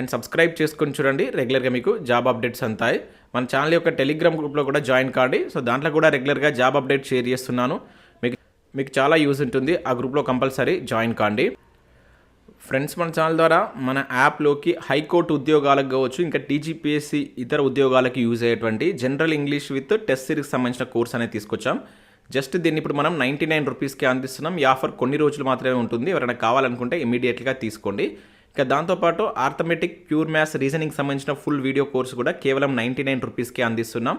And subscribe చేసుకొని చూడండి. రెగ్యులర్గా మీకు జాబ్ అప్డేట్స్ అంతాయి. మన ఛానల్ యొక్క టెలిగ్రామ్ గ్రూప్లో కూడా జాయిన్ కాండి. సో దాంట్లో కూడా రెగ్యులర్గా జాబ్ అప్డేట్ షేర్ చేస్తున్నాను. మీకు మీకు చాలా యూజ్ ఉంటుంది. ఆ గ్రూప్లో కంపల్సరీ జాయిన్ కాండి. ఫ్రెండ్స్ మన ఛానల్ ద్వారా మన యాప్లోకి హైకోర్టు ఉద్యోగాలకు కావచ్చు ఇంకా టీజీపీఎస్సీ ఇతర ఉద్యోగాలకు యూజ్ అయ్యేటువంటి జనరల్ ఇంగ్లీష్ విత్ టెస్ట్ సిరీస్కి సంబంధించిన కోర్స్ అనేది తీసుకొచ్చాం. జస్ట్ దీన్ని ఇప్పుడు మనం నైంటీ నైన్ రూపీస్కి అందిస్తున్నాం. ఈ ఆఫర్ కొన్ని రోజులు మాత్రమే ఉంటుంది. ఎవరైనా కావాలనుకుంటే ఇమీడియట్గా తీసుకోండి. ఇక దాంతోపాటు ఆర్థమెటిక్ ప్యూర్ మ్యాథ్స్ రీజనింగ్ సంబంధించిన ఫుల్ వీడియో కోర్స్ కూడా కేవలం నైంటీ నైన్ రూపీస్కి అందిస్తున్నాం.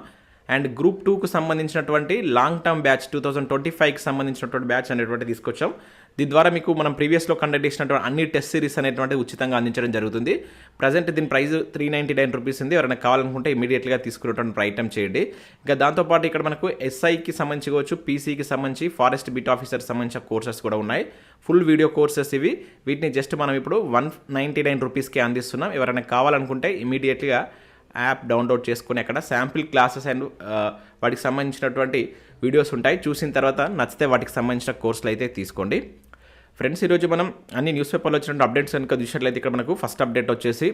అండ్ గ్రూప్ టూకు సంబంధించినటువంటి long term batch two thousand twenty ఫైవ్కి సంబంధించినటువంటి బ్యాచ్ అనేటువంటి తీసుకొచ్చాం. దీని ద్వారా మీకు మనం ప్రీవియస్లో కండక్ట్ చేసినటువంటి అన్ని టెస్ట్ సిరీస్ అనేటువంటి ఉచితంగా అందించడం జరుగుతుంది. ప్రజెంట్ దీని price three ninety nine rupees ఉంది. ఎవరైనా కావాలనుకుంటే ఇమీడియట్గా తీసుకునేటువంటి ప్రయత్నం చేయండి. ఇంకా దాంతోపాటు ఇక్కడ మనకు ఎస్ఐకి సంబంధించి కావచ్చు పీసీకి సంబంధించి ఫారెస్ట్ బిట్ ఆఫీసర్ సంబంధించిన కోర్సెస్ కూడా ఉన్నాయి. ఫుల్ వీడియో కోర్సెస్ ఇవి. వీటిని జస్ట్ మనం ఇప్పుడు వన్ నైంటీ నైన్ రూపీస్కి అందిస్తున్నాం. ఎవరైనా కావాలనుకుంటే ఇమీడియట్గా యాప్ డౌన్లోడ్ చేసుకుని అక్కడ శాంపిల్ క్లాసెస్ అండ్ వాటికి సంబంధించినటువంటి వీడియోస్ ఉంటాయి. చూసిన తర్వాత నచ్చితే వాటికి సంబంధించిన కోర్సులు అయితే తీసుకోండి. ఫ్రెండ్స్ ఈరోజు మనం అన్ని న్యూస్ పేపర్లో వచ్చినటువంటి అప్డేట్స్ కనుక చూసినట్లయితే ఇక్కడ మనకు ఫస్ట్ అప్డేట్ వచ్చేసి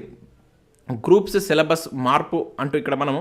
గ్రూప్స్ సిలబస్ మార్పు అంటూ ఇక్కడ మనము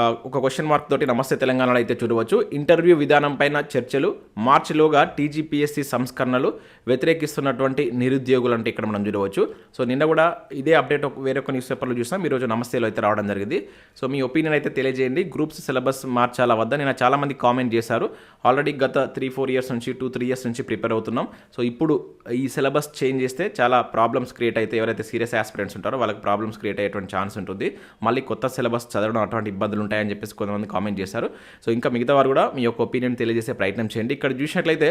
ఒక క్వశ్చన్ మార్క్ తోటి నమస్తే తెలంగాణలో అయితే చూడవచ్చు. ఇంటర్వ్యూ విధానం పైన చర్చలు మార్చిలోగా టీజీపీఎస్సీ సంస్కరణలు వ్యతిరేకిస్తున్నటువంటి నిరుద్యోగులు అంటే ఇక్కడ మనం చూడవచ్చు. సో నిన్న కూడా ఇదే అప్డేట్ వేరే ఒక న్యూస్ పేపర్లో చూసాం ఈరోజు నమస్తేలో అయితే రావడం జరిగింది. సో మీ ఒపీనియన్ అయితే తెలియజేయండి. గ్రూప్స్ సిలబస్ మార్చాలా వద్ద? నేను చాలామంది కామెంట్ చేశారు. ఆల్రెడీ గత త్రీ ఫోర్ ఇయర్స్ నుంచి టూ త్రీ ఇయర్స్ నుంచి ప్రిపేర్ అవుతున్నాం. సో ఇప్పుడు ఈ సిలబస్ చేంజ్ చేస్తే చాలా ప్రాబ్లమ్స్ క్రియేట్ అయితే ఎవరైతే సీరియస్ ఆస్పిరెంట్స్ ఉంటారో వాళ్ళకి ప్రాబ్లమ్స్ క్రియేట్ అయ్యేటువంటి ఛాన్స్ ఉంటుంది. మళ్ళీ కొత్త సిలబస్ చదవడం అటువంటి ఇబ్బందులు ఉంటాయని చెప్పేసి కొంతమంది కామెంట్ చేశారు. సో ఇంకా మిగతా వారు కూడా మీ యొక్క ఒపీనియన్ తెలియజేసే ప్రయత్నం చేయండి. ఇక్కడ చూసినట్లయితే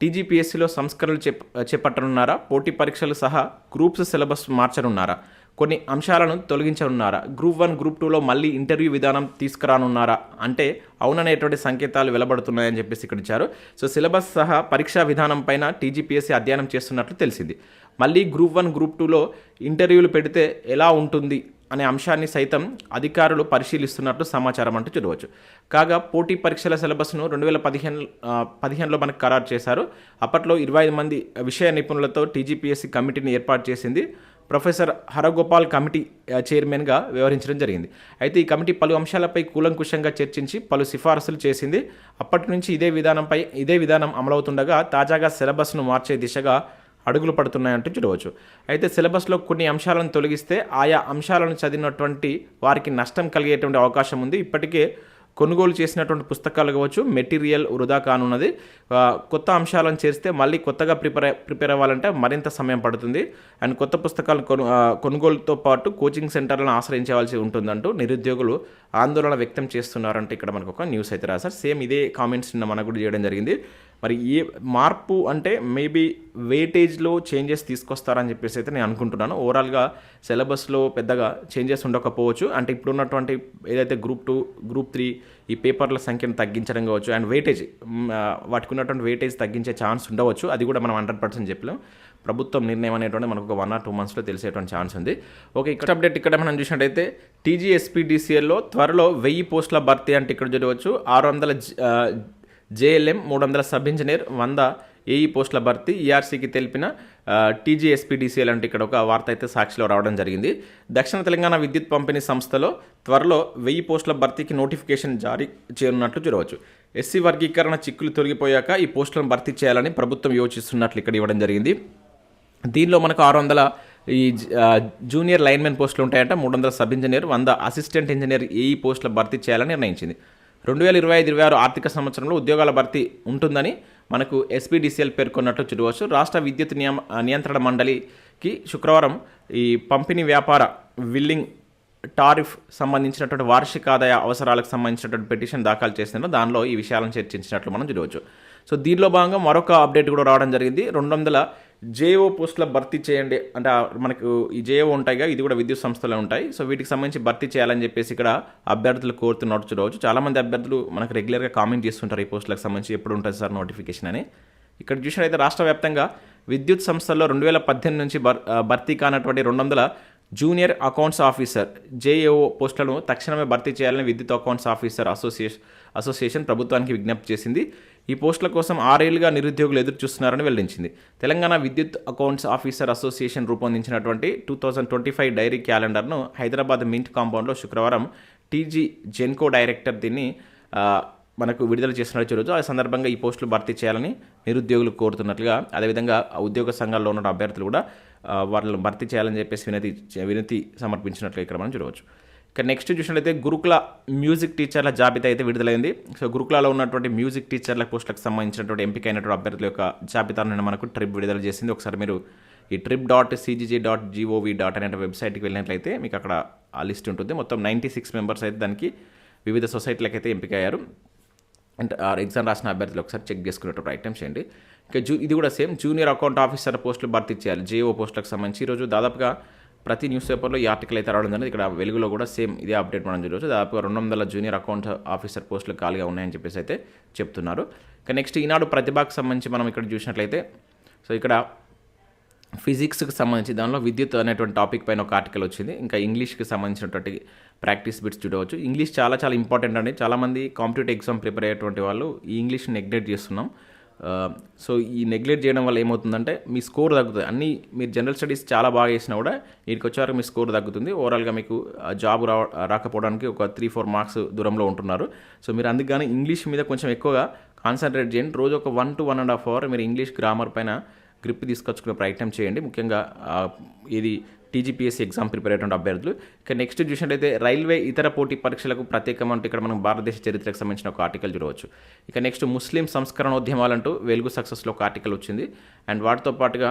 టీజీపీఎస్సీలో సంస్కరణలు చెప్ చేపట్టనున్నారా? పోటీ పరీక్షలు సహా గ్రూప్స్ సిలబస్ మార్చనున్నారా? కొన్ని అంశాలను తొలగించనున్నారా? గ్రూప్ వన్ గ్రూప్ టూలో మళ్ళీ ఇంటర్వ్యూ విధానం తీసుకురానున్నారా? అంటే అవుననేటువంటి సంకేతాలు వెలబడుతున్నాయని చెప్పేసి ఇక్కడ ఇచ్చారు. సో సిలబస్ సహా పరీక్షా విధానం పైన టీజీపీఎస్సీ అధ్యయనం చేస్తున్నట్లు తెలిసింది. మళ్ళీ గ్రూప్ వన్ గ్రూప్ టూలో ఇంటర్వ్యూలు పెడితే ఎలా ఉంటుంది? అనే అంశాన్ని సైతం అధికారులు పరిశీలిస్తున్నట్లు సమాచారం అంటూ చూడవచ్చు. కాగా పోటీ పరీక్షల సిలబస్ను రెండు వేల పదిహేను పదిహేనులో మనకు ఖరారు చేశారు. అప్పట్లో ఇరవై ఐదు మంది విషయ నిపుణులతో టీజీపీఎస్సీ కమిటీని ఏర్పాటు చేసింది. ప్రొఫెసర్ హరగోపాల్ కమిటీ చైర్మన్గా వ్యవహరించడం జరిగింది. అయితే ఈ కమిటీ పలు అంశాలపై కూలంకుషంగా చర్చించి పలు సిఫారసులు చేసింది. అప్పటి నుంచి ఇదే విధానంపై ఇదే విధానం అమలవుతుండగా తాజాగా సిలబస్ను మార్చే దిశగా అడుగులు పడుతున్నాయంటూ చూడవచ్చు. అయితే సిలబస్లో కొన్ని అంశాలను తొలగిస్తే ఆయా అంశాలను చదివినటువంటి వారికి నష్టం కలిగేటువంటి అవకాశం ఉంది. ఇప్పటికే కొనుగోలు చేసినటువంటి పుస్తకాలు కావచ్చు మెటీరియల్ వృధా కానున్నది. కొత్త అంశాలను చేస్తే మళ్ళీ కొత్తగా ప్రిపేర్ ప్రిపేర్ అవ్వాలంటే మరింత సమయం పడుతుంది. అండ్ కొత్త పుస్తకాలు కొను కొనుగోలుతో పాటు కోచింగ్ సెంటర్లను ఆశ్రయించవలసి ఉంటుందంటూ నిరుద్యోగులు ఆందోళన వ్యక్తం చేస్తున్నారంటే ఇక్కడ మనకు ఒక న్యూస్ అయితే రాశారు. సేమ్ ఇదే కామెంట్స్ నిన్న మనకు కూడా చేయడం జరిగింది. మరి ఏ మార్పు అంటే మేబీ వెయిటేజ్లో చేంజెస్ తీసుకొస్తారని చెప్పేసి అయితే నేను అనుకుంటున్నాను. ఓవరాల్గా సిలబస్లో పెద్దగా చేంజెస్ ఉండకపోవచ్చు. అంటే ఇప్పుడున్నటువంటి ఏదైతే గ్రూప్ టూ గ్రూప్ త్రీ ఈ పేపర్ల సంఖ్యను తగ్గించడం కావచ్చు అండ్ వెయిటేజ్ వాటికి ఉన్నటువంటి వెయిటేజ్ తగ్గించే ఛాన్స్ ఉండవచ్చు. అది కూడా మనం హండ్రెడ్ పర్సెంట్ చెప్పలేం. ప్రభుత్వం నిర్ణయం అనేటువంటి మనకు ఒక వన్ ఆర్ టూ మంత్స్లో తెలిసేటువంటి ఛాన్స్ ఉంది. ఓకే ఇక్కడ అప్డేట్ ఇక్కడ మనం చూసినట్టయితే టీజీఎస్పీడీసీఎల్లో త్వరలో వెయ్యి పోస్టుల భర్తీ అంటే ఇక్కడ చూడవచ్చు. ఆరు వందల జేఎల్ఎం మూడు వందల సబ్ ఇంజనీర్ వంద ఏఈ పోస్టుల భర్తీ ఈఆర్సీకి తెలిపిన టీజీఎస్పీడీసీఎల్ అంటే ఇక్కడ ఒక వార్త అయితే సాక్షిలో రావడం జరిగింది. దక్షిణ తెలంగాణ విద్యుత్ పంపిణీ సంస్థలో త్వరలో వెయ్యి పోస్టుల భర్తీకి నోటిఫికేషన్ జారీ చేయనున్నట్లు చూడవచ్చు. ఎస్సీ వర్గీకరణ చిక్కులు తొలగిపోయాక ఈ పోస్టులను భర్తీ చేయాలని ప్రభుత్వం యోచిస్తున్నట్లు ఇక్కడ ఇవ్వడం జరిగింది. దీనిలో మనకు ఆరు వందల ఈ జూనియర్ లైన్మెన్ పోస్టులు ఉంటాయంట. మూడు వందల సబ్ ఇంజనీర్ వంద అసిస్టెంట్ ఇంజనీర్ ఏఈ పోస్టుల భర్తీ చేయాలని నిర్ణయించింది. రెండు వేల ఇరవై ఐదు ఇరవై ఆరు ఆర్థిక సంవత్సరంలో ఉద్యోగాల భర్తీ ఉంటుందని మనకు ఎస్పీడీసీఎల్ పేర్కొన్నట్లు చూడవచ్చు. రాష్ట్ర విద్యుత్ నియమ నియంత్రణ మండలికి శుక్రవారం ఈ పంపిణీ వ్యాపార విల్లింగ్ టారిఫ్ సంబంధించినటువంటి వార్షిక ఆదాయ అవసరాలకు సంబంధించినటువంటి పిటిషన్ దాఖలు చేసినారు దానిలో ఈ విషయాలను చర్చించినట్లు మనం చూడవచ్చు. సో దీనిలో భాగంగా మరొక అప్డేట్ కూడా రావడం జరిగింది. రెండు వందల జేఓ పోస్టుల భర్తీ చేయండి. అంటే మనకు ఈ జేఓ ఉంటాయిగా ఇది కూడా విద్యుత్ సంస్థలో ఉంటాయి. సో వీటికి సంబంధించి భర్తీ చేయాలని చెప్పేసి ఇక్కడ అభ్యర్థులు కోరుతున్నట్టు చూడవచ్చు చాలామంది అభ్యర్థులు మనకు రెగ్యులర్గా కామెంట్ చేస్తుంటారు ఈ పోస్టులకు సంబంధించి ఎప్పుడు ఉంటుంది సార్ నోటిఫికేషన్ అని. ఇక్కడ చూసినట్లయితే రాష్ట్ర వ్యాప్తంగా విద్యుత్ సంస్థల్లో రెండు వేల పద్దెనిమిది నుంచి భర్తీ కానటువంటి రెండు వందల జూనియర్ అకౌంట్స్ ఆఫీసర్ జేఏఓ పోస్టులను తక్షణమే భర్తీ చేయాలని విద్యుత్ అకౌంట్స్ ఆఫీసర్ అసోసియేషన్ అసోసియేషన్ ప్రభుత్వానికి విజ్ఞప్తి చేసింది. ఈ పోస్టుల కోసం ఆరేళ్ళుగా నిరుద్యోగులు ఎదురు చూస్తున్నారని వెల్లడించింది. తెలంగాణ విద్యుత్ accounts officer association రూపొందించినటువంటి two thousand twenty five diary క్యాలెండర్ను Hyderabad mint కాంపౌండ్లో శుక్రవారం టీజీ జెన్కో డైరెక్టర్ దీన్ని మనకు విడుదల చేసినట్టు చూడవచ్చు ఆ సందర్భంగా ఈ పోస్టులు భర్తీ చేయాలని నిరుద్యోగులు కోరుతున్నట్లుగా అదేవిధంగా ఉద్యోగ సంఘాల్లో ఉన్న అభ్యర్థులు కూడా వాళ్ళని భర్తీ చేయాలని చెప్పేసి వినతి వినతి సమర్పించినట్లు ఇక్కడ మనం చూడవచ్చు. ఇక నెక్స్ట్ చూసినట్లయితే గురుకుల మ్యూజిక్ టీచర్ల జాబితా అయితే విడుదలైంది. సో గురుకులలో ఉన్నటువంటి మ్యూజిక్ టీచర్ల పోస్టులకు సంబంధించినటువంటి ఎంపికైనటువంటి అభ్యర్థుల యొక్క జాబితాను నిన్న మనకు ట్రిప్ విడుదల చేసింది. ఒకసారి మీరు ఈ trip dot CGG dot gov dot అనే వెబ్సైట్కి వెళ్ళినట్లయితే మీకు అక్కడ ఆ లిస్ట్ ఉంటుంది. మొత్తం నైంటీ సిక్స్ మెంబర్స్ అయితే దానికి వివిధ సొసైటీలకు అయితే ఎంపికయ్యారు. అంటే ఆ ఎగ్జామ్ రాసిన అభ్యర్థులు ఒకసారి చెక్ చేసుకునేటప్పుడు ఐటమ్స్ చేయండి. ఇక జూ ఇది కూడా సేమ్ జూనియర్ అకౌంట్ ఆఫీసర్ పోస్టులు భర్తీ చేయాలి. జేఓ పోస్టులకు సంబంధించి. ఈరోజు దాదాపుగా ప్రతి న్యూస్ పేపర్లో ఈ ఆర్టికల్ అయితే రావడం జరిగింది. ఇక్కడ వెలుగులో కూడా సేమ్ ఇదే అప్డేట్ మనం చూడవచ్చు దాదాపుగా రెండు వందల జూనియర్ అకౌంట్ ఆఫీసర్ పోస్టులు ఖాళీగా ఉన్నాయని చెప్పేసి అయితే చెప్తున్నారు. ఇక నెక్స్ట్ ఈనాడు ప్రతిభకు సంబంధించి మనం ఇక్కడ చూసినట్లయితే సో ఇక్కడ ఫిజిక్స్కి సంబంధించి దానిలో విద్యుత్ అనేటువంటి టాపిక్ పైన ఒక ఆర్టికల్ వచ్చింది. ఇంకా ఇంగ్లీష్కి సంబంధించినటువంటి ప్రాక్టీస్ బిట్స్ చూడవచ్చు. ఇంగ్లీష్ చాలా చాలా ఇంపార్టెంట్ అండి. చాలామంది కాంపిటేటివ్ ఎగ్జామ్ ప్రిపేర్ అయ్యేటువంటి వాళ్ళు ఈ ఇంగ్లీష్ని నెగ్లెక్ట్ చేస్తున్నాం. సో ఈ నెగ్లెక్ట్ చేయడం వల్ల ఏమవుతుందంటే మీ స్కోర్ తగ్గుతుంది. అన్ని మీరు జనరల్ స్టడీస్ చాలా బాగా చేసినా కూడా వీటికి వచ్చేవరకు మీ స్కోర్ తగ్గుతుంది. ఓవరాల్గా మీకు జాబ్ రా రాకపోవడానికి ఒక త్రీ ఫోర్ మార్క్స్ దూరంలో ఉంటున్నారు. సో మీరు అందుకు కానీ ఇంగ్లీష్ మీద కొంచెం ఎక్కువగా కాన్సన్ట్రేట్ చేయండి. రోజు ఒక one to one and half hour మీరు ఇంగ్లీష్ గ్రామర్ పైన గ్రిప్ తీసుకొచ్చుకునే ప్రయత్నం చేయండి. ముఖ్యంగా ఇది టీజీపీఎస్సీ ఎగ్జామ్ ప్రిపేర్ అయ్యేటువంటి అభ్యర్థులు. ఇక నెక్స్ట్ చూసినట్లయితే రైల్వే ఇతర పోటీ పరీక్షలకు ప్రత్యేకమంటూ ఇక్కడ మనం భారతదేశ చరిత్రకు సంబంధించిన ఒక ఆర్టికల్ చూడవచ్చు. ఇక నెక్స్ట్ ముస్లిం సంస్కరణోద్యమాలంటూ వెలుగు సక్సెస్లో ఒక ఆర్టికల్ వచ్చింది. అండ్ వాటితో పాటుగా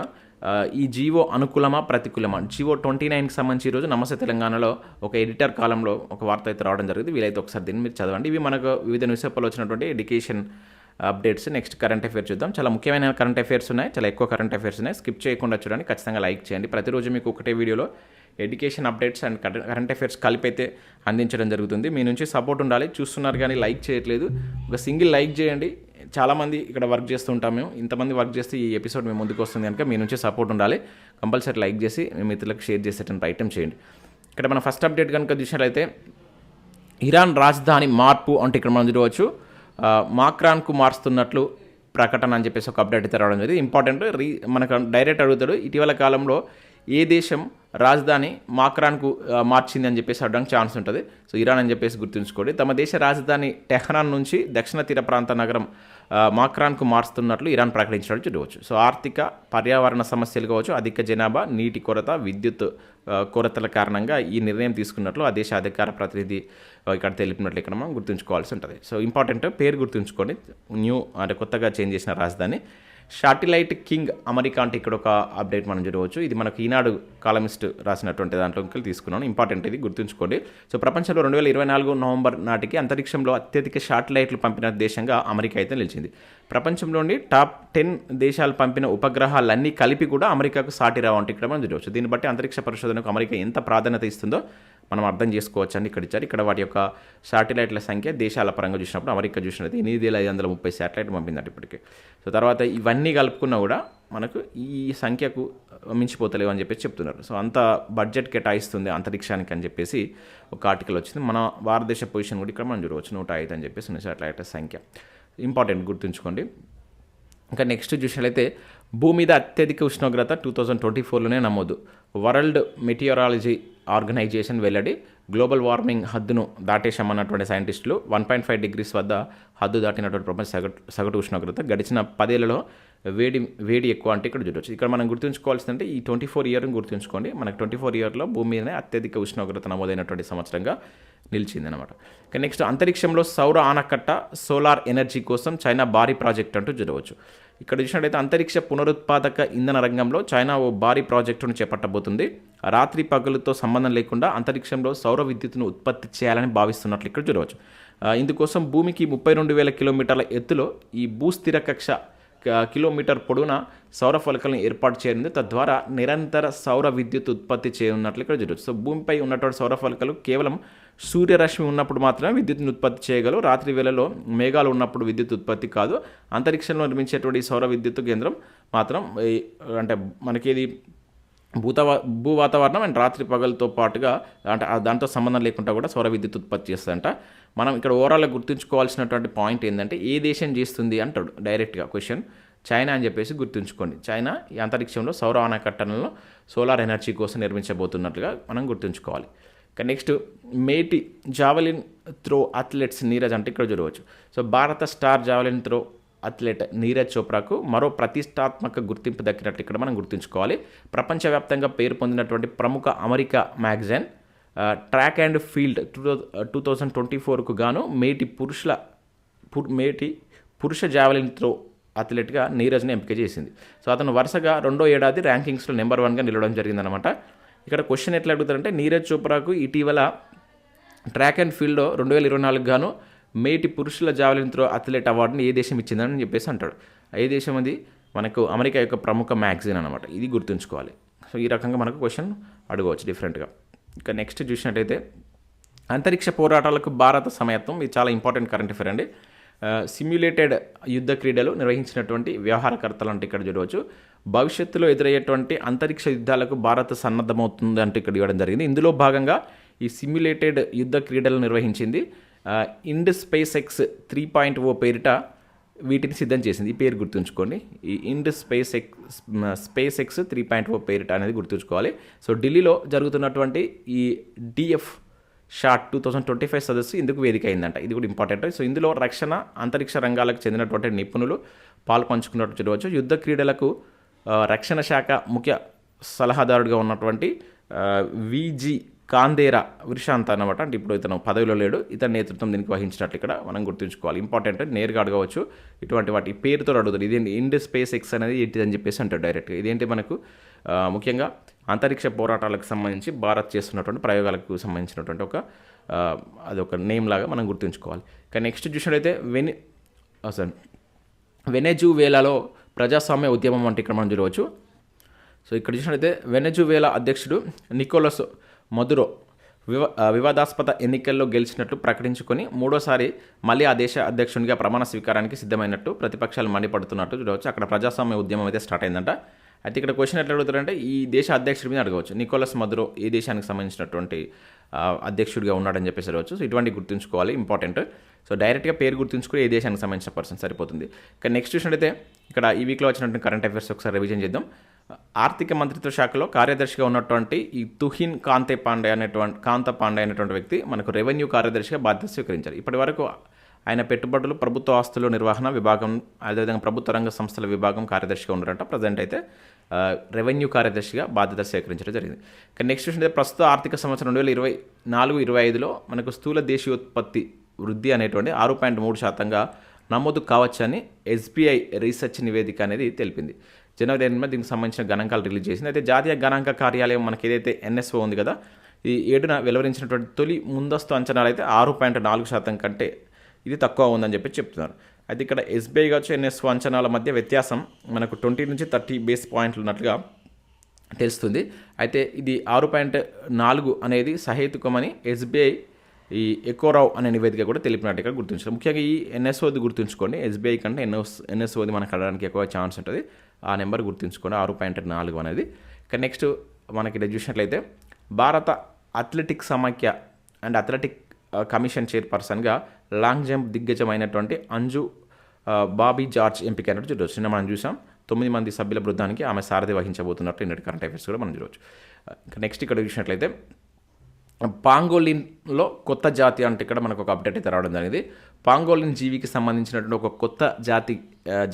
ఈ జీవో అనుకూలమా ప్రతికూలమా? జీవో ట్వంటీ నైన్కి సంబంధించి ఈరోజు నమస్తే తెలంగాణలో ఒక ఎడిటర్ కాలంలో ఒక వార్త అయితే రావడం జరిగింది. వీలైతే ఒకసారి దీన్ని మీరు చదవండి. ఇవి మనకు వివిధ న్యూస్ పేపర్లో వచ్చినటువంటి education updates. Next current affairs చూద్దాం. చాలా ముఖ్యమైన కరెంట్ అఫైర్స్ ఉన్నాయి. చాలా ఎక్కువ కరెంట్ అఫైర్స్ ఉన్నాయి. స్కిప్ చేయకుండా చూడండి. ఖచ్చితంగా లైక్ చేయండి. ప్రతిరోజు మీకు ఒకటే వీడియోలో education updates and current affairs కలిపి అయితే అందించడం జరుగుతుంది. మీ నుంచి సపోర్ట్ ఉండాలి. చూస్తున్నారు కానీ లైక్ చేయట్లేదు. ఒక సింగిల్ లైక్ చేయండి. చాలామంది ఇక్కడ వర్క్ చేస్తూ ఉంటాం మేము. ఇంతమంది వర్క్ చేస్తే ఈ ఎపిసోడ్ మేము ముందుకు వస్తుంది కనుక మీ నుంచి సపోర్ట్ ఉండాలి. కంపల్సరీ లైక్ చేసి మీ మిత్రులకు షేర్ చేసేటువంటి ప్రయత్నం చేయండి. ఇక్కడ మన ఫస్ట్ అప్డేట్ కనుక చూసినట్లయితే ఇరాన్ రాజధాని మార్పు అంటే ఇక్కడ మనం చూడవచ్చు. మాక్రాన్కు మారుస్తున్నట్లు ప్రకటన అని చెప్పేసి ఒక అప్డేట్ అయితే రావడం జరిగింది. ఇంపార్టెంట్ రీ మనకు డైరెక్ట్ అడుగుతాడు ఇటీవల కాలంలో ఏ దేశం రాజధాని మాక్రాన్కు మార్చింది అని చెప్పేసి అడగడానికి ఛాన్స్ ఉంటుంది. సో ఇరాన్ అని చెప్పేసి గుర్తుంచుకోండి. తమ దేశ రాజధాని టెహ్రాన్ నుంచి దక్షిణ తీర ప్రాంత నగరం మాక్రాన్కు మారుస్తున్నట్లు ఇరాన్ ప్రకటించడం చూడవచ్చు. సో ఆర్థిక పర్యావరణ సమస్యలు కావచ్చు అధిక జనాభా నీటి కొరత విద్యుత్ కొరతల కారణంగా ఈ నిర్ణయం తీసుకున్నట్లు ఆ దేశ అధికార ప్రతినిధి ఇక్కడ తెలిపినట్లు ఇక్కడ మనం గుర్తుంచుకోవాల్సి ఉంటుంది. సో ఇంపార్టెంట్ పేరు గుర్తుంచుకోండి న్యూ అంటే కొత్తగా చేంజ్ చేసిన రాజధాని షాటిలైట్ కింగ్ అమెరికా అంటే ఇక్కడ ఒక అప్డేట్ మనం చూడవచ్చు. ఇది మనకు ఈనాడు కాలమిస్ట్ రాసినటువంటి దాంట్లో ఇంకా తీసుకున్నాను. ఇంపార్టెంట్ ఇది గుర్తుంచుకోండి. సో ప్రపంచంలో రెండు వేల ఇరవై నాలుగు నవంబర్ నాటికి అంతరిక్షంలో అత్యధిక శాటిలైట్లు పంపిన దేశంగా అమెరికా అయితే నిలిచింది. ప్రపంచంలోని టాప్ టెన్ దేశాలు పంపిన ఉపగ్రహాలన్నీ కలిపి కూడా అమెరికాకు సాటి రావు అంటే ఇక్కడ మనం చూడవచ్చు. దీన్ని బట్టి అంతరిక్ష పరిశోధనకు అమెరికా ఎంత ప్రాధాన్యత ఇస్తుందో మనం అర్థం చేసుకోవచ్చు అని ఇక్కడ ఇచ్చారు. ఇక్కడ వాటి యొక్క శాటిలైట్ల సంఖ్య దేశాల పరంగా చూసినప్పుడు అమెరికా చూసినట్టు ఎనిమిది వేల ఐదు వందల ముప్పై శాటిలైట్ పంపిందంట ఇప్పటికే. సో తర్వాత ఇవన్నీ కలుపుకున్నా కూడా మనకు ఈ సంఖ్యకు మించిపోతలేవు అని చెప్పేసి చెప్తున్నారు. సో అంత బడ్జెట్ కేటాయిస్తుంది అంతరిక్షానికి అని చెప్పేసి ఒక ఆర్టికల్ వచ్చింది. మన భారతదేశ పొజిషన్ కూడా ఇక్కడ మనం చూడవచ్చు. నూట ఐదు అని చెప్పేసి ఉన్న శాటిలైట్ల సంఖ్య. ఇంపార్టెంట్ గుర్తుంచుకోండి. ఇంకా నెక్స్ట్ చూసినట్లయితే భూమి మీద అత్యధిక ఉష్ణోగ్రత టూ థౌజండ్ ట్వంటీ ఫోర్లోనే నమోదు. వరల్డ్ మెటియరాలజీ ఆర్గనైజేషన్ వెల్లడి గ్లోబల్ వార్మింగ్ హద్దును దాటేశామన్నటువంటి సైంటిస్టులు వన్ పాయింట్ ఫైవ్ డిగ్రీస్ వద్ద హద్దు దాటినటువంటి ప్రపంచ సగటు సగటు ఉష్ణోగ్రత. గడిచిన పదేళ్ళలో వేడి వేడి ఎక్కువ అంటే ఇక్కడ చూడవచ్చు ఇక్కడ మనం గుర్తుంచుకోవాల్సిందంటే ఈ ట్వంటీ ఫోర్ ఇయర్ని గుర్తుంచుకోండి. మనకు ట్వంటీ ఫోర్ ఇయర్లో భూమి మీదనే అత్యధిక ఉష్ణోగ్రత నమోదైనటువంటి సంవత్సరంగా నిలిచింది అనమాట ఇక నెక్స్ట్ అంతరిక్షంలో సౌర ఆనకట్ట సోలార్ ఎనర్జీ కోసం చైనా భారీ ప్రాజెక్ట్ అంటూ చూడవచ్చు. ఇక్కడ చూసినట్టయితే అంతరిక్ష పునరుత్పాదక ఇంధన రంగంలో చైనా ఓ భారీ ప్రాజెక్టును చేపట్టబోతుంది. రాత్రి పగలుతో సంబంధం లేకుండా అంతరిక్షంలో సౌర విద్యుత్తును ఉత్పత్తి చేయాలని భావిస్తున్నట్లు ఇక్కడ చూడవచ్చు. ఇందుకోసం భూమికి ముప్పై రెండు వేల కిలోమీటర్ల ఎత్తులో ఈ భూస్థిర కక్ష క- కిలోమీటర్ పొడవున సౌర ఫలకాలను ఏర్పాటు చేయనుంది. తద్వారా నిరంతర సౌర విద్యుత్ ఉత్పత్తి చేయనున్నట్లు ఇక్కడ చూడవచ్చు. సో భూమిపై ఉన్నటువంటి సౌర ఫలకాలు కేవలం సూర్యరశ్మి ఉన్నప్పుడు మాత్రమే విద్యుత్తును ఉత్పత్తి చేయగలవు. రాత్రి వేళలో మేఘాలు ఉన్నప్పుడు విద్యుత్ ఉత్పత్తి కాదు. అంతరిక్షంలో నిర్మించేటువంటి సౌర విద్యుత్ కేంద్రం మాత్రం అంటే మనకి ఇది భూత భూ వాతావరణం అండ్ రాత్రి పగలతో పాటుగా అంటే దాంతో సంబంధం లేకుండా కూడా సౌర విద్యుత్ ఉత్పత్తి చేస్తుందంట. మనం ఇక్కడ ఓవరాల్గా గుర్తుంచుకోవాల్సినటువంటి పాయింట్ ఏంటంటే ఏ దేశం చేస్తుంది అంటాడు డైరెక్ట్గా క్వశ్చన్. చైనా అని చెప్పేసి గుర్తుంచుకోండి. చైనా ఈ అంతరిక్షంలో సౌర ఆనకట్టలను సోలార్ ఎనర్జీ కోసం నిర్మించబోతున్నట్లుగా మనం గుర్తుంచుకోవాలి. నెక్స్ట్ మేటి జావలిన్ త్రో అథ్లెట్స్ నీరజ్ అంటే ఇక్కడ చూడవచ్చు. సో భారత star javelin throw athlete Neeraj చోప్రాకు మరో ప్రతిష్టాత్మక గుర్తింపు దక్కినట్టు ఇక్కడ మనం గుర్తుంచుకోవాలి. ప్రపంచవ్యాప్తంగా పేరు పొందినటువంటి ప్రముఖ America magazine track and field two two thousand twenty ఫోర్కు గాను మేటి పురుషుల పు- మేటి పురుష జావలిన్ త్రో అథ్లెట్గా నీరజ్ని ఎంపిక చేసింది. సో అతను వరుసగా రెండో ఏడాది ర్యాంకింగ్స్లో నెంబర్ వన్గా నిలవడం జరిగిందనమాట ఇక్కడ క్వశ్చన్ ఎట్లా అడుగుతారంటే నీరజ్ చోప్రాకు ఇటీవల ట్రాక్ అండ్ ఫీల్డ్లో రెండు వేల ఇరవై నాలుగు గాను మేటి పురుషుల జావలిన్ త్రో అథ్లెట్ అవార్డుని ఏ దేశం ఇచ్చిందని చెప్పేసి అంటాడు. ఏ దేశం అది? మనకు అమెరికా యొక్క ప్రముఖ మ్యాగజైన్ అనమాట ఇది గుర్తుంచుకోవాలి. సో ఈ రకంగా మనకు క్వశ్చన్ అడగవచ్చు డిఫరెంట్గా ఇక నెక్స్ట్ చూసినట్టయితే అంతరిక్ష పోరాటాలకు భారత సమయత్వం ఇది చాలా ఇంపార్టెంట్ కరెంట్ అఫేర్ అండి. సిమ్యులేటెడ్ యుద్ధ క్రీడలు నిర్వహించినటువంటి వ్యవహారకర్తలు అంటే ఇక్కడ చూడవచ్చు. భవిష్యత్తులో ఎదురయ్యేటువంటి అంతరిక్ష యుద్ధాలకు భారత్ సన్నద్ధమవుతుంది అంటూ ఇక్కడ ఇవ్వడం జరిగింది. ఇందులో భాగంగా ఈ సిమ్యులేటెడ్ యుద్ధ క్రీడలు నిర్వహించింది Ind space X three point O పేరిట వీటిని సిద్ధం చేసింది. ఈ పేరు గుర్తుంచుకోండి. ఈ Ind space X space X three point O పేరిట అనేది గుర్తుంచుకోవాలి. సో ఢిల్లీలో జరుగుతున్నటువంటి ఈ DefSat two thousand twenty five సదస్సు ఇందుకు వేదిక అయిందంట ఇది కూడా ఇంపార్టెంట్ సో ఇందులో రక్షణ అంతరిక్ష రంగాలకు చెందినటువంటి నిపుణులు పాల్పంచుకున్నట్టు చూడవచ్చు. యుద్ధ క్రీడలకు రక్షణ శాఖ ముఖ్య సలహాదారుడిగా ఉన్నటువంటి విజి కాందేరా విషాంత అన్నమాట. అంటే ఇప్పుడు ఇతను పదవిలో లేడు. ఇతని నేతృత్వం దీనికి వహించినట్లు ఇక్కడ మనం గుర్తుంచుకోవాలి. ఇంపార్టెంట్ నేరుగా అడగవచ్చు ఇటువంటి వాటి పేరుతో అడుగుతారు. ఇదేంటి ఇండ్ స్పేస్ ఎక్స్ అనేది ఏంటిది అని చెప్పేసి అంటాడు డైరెక్ట్గా ఇదేంటి మనకు ముఖ్యంగా అంతరిక్ష పోరాటాలకు సంబంధించి భారత్ చేస్తున్నటువంటి ప్రయోగాలకు సంబంధించినటువంటి ఒక అది అదొక నేమ్ లాగా మనం గుర్తుంచుకోవాలి. కానీ నెక్స్ట్ చూసినట్టయితే వెని సారీ వెనెజువేలాలో ప్రజాస్వామ్య ఉద్యమం వంటి ఇక్కడ మనం చూడవచ్చు. సో ఇక్కడ చూసినట్లయితే వెనెజువేలా అధ్యక్షుడు నికోలస్ మధురో వివ వివాదాస్పద ఎన్నికల్లో గెలిచినట్లు ప్రకటించుకొని మూడోసారి మళ్ళీ ఆ దేశ అధ్యక్షునిగా ప్రమాణ స్వీకారానికి సిద్ధమైనట్టు ప్రతిపక్షాలు మండిపడుతున్నట్టు చూడవచ్చు. అక్కడ ప్రజాస్వామ్య ఉద్యమం అయితే స్టార్ట్ అయిందంట. అయితే ఇక్కడ క్వశ్చన్ ఎట్లా అడుగుతారంటే ఈ దేశ అధ్యక్షుడి మీద అడగవచ్చు. నికోలస్ మధురో ఏ దేశానికి సంబంధించినటువంటి అధ్యక్షుడిగా ఉన్నాడని చెప్పేసి అడగవచ్చు. సో ఇటువంటి గుర్తుంచుకోవాలి ఇంపార్టెంట్ సో డైరెక్ట్గా పేరు గుర్తుంచుకుని ఏ దేశానికి సంబంధించిన పర్సన్ సరిపోతుంది. ఇక నెక్స్ట్ చూసినట్టయితే ఇక్కడ ఈ వీక్లో వచ్చినటువంటి కరెంట్ అఫైర్స్ ఒకసారి రివిజన్ చేద్దాం. ఆర్థిక మంత్రిత్వ శాఖలో కార్యదర్శిగా ఉన్నటువంటి ఈ తుహిన్ కాంతే పాండే అనేటువంటి కాంత పాండే అనేటువంటి వ్యక్తి మనకు రెవెన్యూ కార్యదర్శిగా బాధ్యత స్వీకరించారు. ఇప్పటి వరకు ఆయన పెట్టుబడులు ప్రభుత్వ ఆస్తుల నిర్వహణ విభాగం అదేవిధంగా ప్రభుత్వ రంగ సంస్థల విభాగం కార్యదర్శిగా ఉన్నారంట. ప్రజెంట్ అయితే రెవెన్యూ కార్యదర్శిగా బాధ్యత స్వీకరించడం జరిగింది. కానీ నెక్స్ట్ అయితే ప్రస్తుత ఆర్థిక సంవత్సరం రెండు వేల ఇరవై నాలుగు ఇరవై ఐదులో మనకు స్థూల దేశీయోత్పత్తి వృద్ధి అనేటువంటి ఆరు పాయింట్ మూడు శాతంగా నమోదు కావచ్చని ఎస్బీఐ రీసెర్చ్ నివేదిక అనేది తెలిపింది. జనవరి ఎనిమిది దీనికి సంబంధించిన గణాంకాలు రిలీజ్ చేసింది. అయితే జాతీయ గణాంక కార్యాలయం మనకి ఏదైతే ఎన్ఎస్ఓ ఉంది కదా ఈ ఏడున వెలువరించినటువంటి తొలి ముందస్తు అంచనాలు అయితే ఆరు పాయింట్ నాలుగు శాతం కంటే ఇది తక్కువ ఉందని చెప్పి చెప్తున్నారు. అయితే ఇక్కడ ఎస్బీఐ కావచ్చు ఎన్ఎస్ఓ అంచనాల మధ్య వ్యత్యాసం మనకు ట్వంటీ నుంచి థర్టీ బేస్ పాయింట్లు ఉన్నట్లుగా తెలుస్తుంది. అయితే ఇది ఆరు పాయింట్ నాలుగు అనేది సహేతుకమని ఎస్బీఐ ఈ ఎకోరావు అనే నివేదిక కూడా తెలిపినట్టు ఇక్కడ గుర్తుంచారు ముఖ్యంగా ఈ ఎన్ఎస్ఓది గుర్తుంచుకోండి. ఎస్బీఐ కంటే ఎన్ఎస్ ఎన్ఎస్ఓది మనకు అడగడానికి ఎక్కువ ఛాన్స్ ఉంటుంది. ఆ నెంబర్ గుర్తుంచుకోండి. ఆరు పాయింట్ నాలుగు అనేది. ఇక నెక్స్ట్ మనకి ఇక్కడ చూసినట్లయితే భారత అథ్లెటిక్ సమాఖ్య అండ్ అథ్లెటిక్ కమిషన్ చైర్పర్సన్గా లాంగ్ జంప్ దిగ్గజమైనటువంటి అంజు బాబీ జార్జ్ ఎంపిక అయినట్టు చూడవచ్చు నిన్న మనం చూసాం. తొమ్మిది మంది సభ్యుల బృందానికి ఆమె సారథి వహించబోతున్నట్టు ఇన్నటి కరెంట్ అఫైర్స్ కూడా మనం చూడవచ్చు ఇంకా నెక్స్ట్ ఇక్కడ చూసినట్లయితే పాంగోలిన్లో కొత్త జాతి అంటే ఇక్కడ మనకు ఒక అప్డేట్ అయితే రావడం జరిగింది. పాంగోలిన్ జీవికి సంబంధించినటువంటి ఒక కొత్త జాతి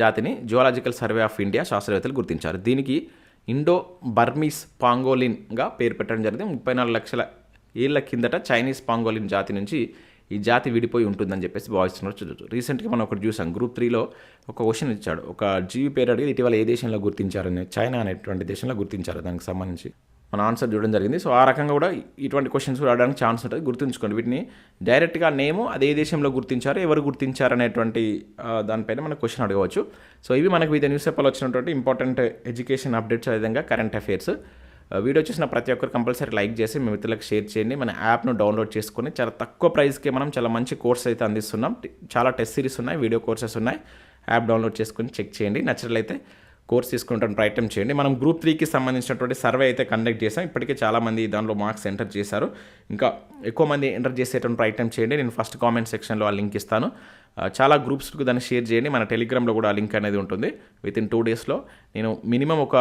జాతిని జువలాజికల్ సర్వే ఆఫ్ ఇండియా శాస్త్రవేత్తలు గుర్తించారు. దీనికి ఇండో బర్మీస్ పాంగోలిన్గా పేరు పెట్టడం జరిగింది. ముప్పై నాలుగు లక్షల ఏళ్ళ కిందట చైనీస్ పాంగోలిన్ జాతి నుంచి ఈ జాతి విడిపోయి ఉంటుందని చెప్పేసి భావిస్తున్నారు చూడొచ్చు రీసెంట్గా మనం ఒకటి చూసాం గ్రూప్ త్రీలో ఒక క్వశ్చన్ ఇచ్చాడు. ఒక జీవి పేరు అడిగి ఇటీవల ఏ దేశంలో గుర్తించారని చైనా అనేటువంటి దేశంలో గుర్తించారు దానికి సంబంధించి. మన ఆన్సర్ చూడడం జరిగింది. సో ఆ రకంగా కూడా ఇటువంటి క్వశ్చన్స్ కూడా రావడానికి ఛాన్స్ ఉంటుంది. గుర్తుంచుకోండి వీటిని డైరెక్ట్గా నేము ఏ దేశంలో గుర్తించారు ఎవరు గుర్తించారు అనేటువంటి దానిపైన మనం క్వశ్చన్ అడగవచ్చు. సో ఇవి మనకు వివిధ న్యూస్ పేపర్లో వచ్చినటువంటి ఇంపార్టెంట్ ఎడ్యుకేషన్ అప్డేట్స్ అదేవిధంగా కరెంట్ అఫైర్స్ వీడియో చూసిన ప్రతి ఒక్కరు కంపల్సరీ లైక్ చేసి మీ మిత్రులకు షేర్ చేయండి. మన యాప్ను డౌన్లోడ్ చేసుకొని చాలా తక్కువ ప్రైస్కి మనం చాలా మంచి కోర్స్ అయితే అందిస్తున్నాం. చాలా టెస్ట్ సిరీస్ ఉన్నాయి వీడియో కోర్సెస్ ఉన్నాయి. యాప్ డౌన్లోడ్ చేసుకొని చెక్ చేయండి. నచ్చినట్లయితే కోర్స్ తీసుకుంటాను ప్రయత్నం చేయండి. మనం గ్రూప్ త్రీకి సంబంధించినటువంటి సర్వే అయితే కండక్ట్ చేసాం ఇప్పటికే చాలామంది దానిలో మార్క్స్ ఎంటర్ చేశారు. ఇంకా ఎక్కువ మంది ఎంటర్ చేసేటువంటి ప్రయత్నం చేయండి. నేను ఫస్ట్ కామెంట్ సెక్షన్లో ఆ లింక్ ఇస్తాను. చాలా గ్రూప్స్కి దాన్ని షేర్ చేయండి. మన టెలిగ్రామ్లో కూడా ఆ లింక్ అనేది ఉంటుంది. విత్ ఇన్ టూ డేస్లో నేను మినిమం ఒక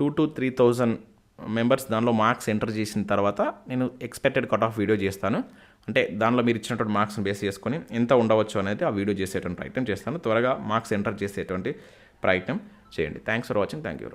two to three thousand members దానిలో మార్క్స్ ఎంటర్ చేసిన తర్వాత నేను ఎక్స్పెక్టెడ్ కట్ ఆఫ్ వీడియో చేస్తాను. అంటే దానిలో మీరు ఇచ్చినటువంటి మార్క్స్ని బేస్ చేసుకొని ఎంత ఉండవచ్చు అనేది ఆ వీడియో చేసేటువంటి ప్రయత్నం చేస్తాను. త్వరగా మార్క్స్ ఎంటర్ చేసేటువంటి ప్రయత్నం చేయండి. Thanks for watching thank you